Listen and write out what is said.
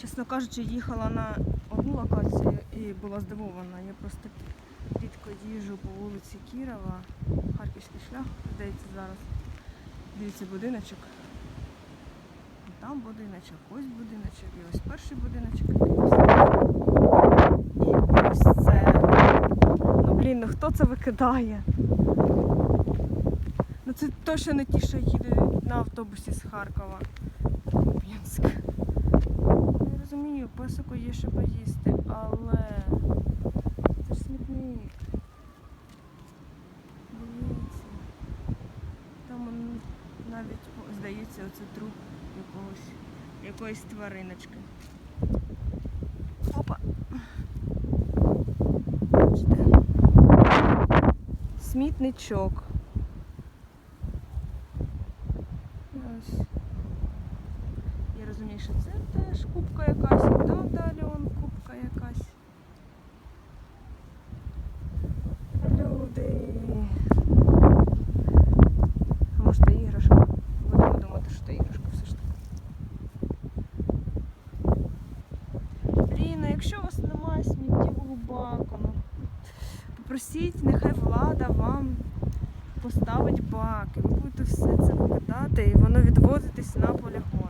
Чесно кажучи, їхала на одну локацію і була здивована. Я просто рідко їжджу по вулиці Кірова, Харківський шлях, здається, зараз. Дивіться, будиночок. Там будиночок, ось будиночок, і ось перший будиночок. І ось це. Ну блін, ну хто це викидає? Ну це точно не ті, що їдуть на автобусі з Харкова. Песику є що поїсти, але це ж смітник. Дивіться. Там навіть здається оце труп якогось якоїсь твариночки. Опа. Смітничок. Ось. Я це теж кубка якась, там далі он кубка якась. Люди. А може це іграшка? Будемо думати, що це іграшка все ж таки. Блін, якщо у вас немає сміттєвого баку, ну попросіть, нехай влада вам поставить бак, і ви будете все це викидати, і воно відвозитись на полігон.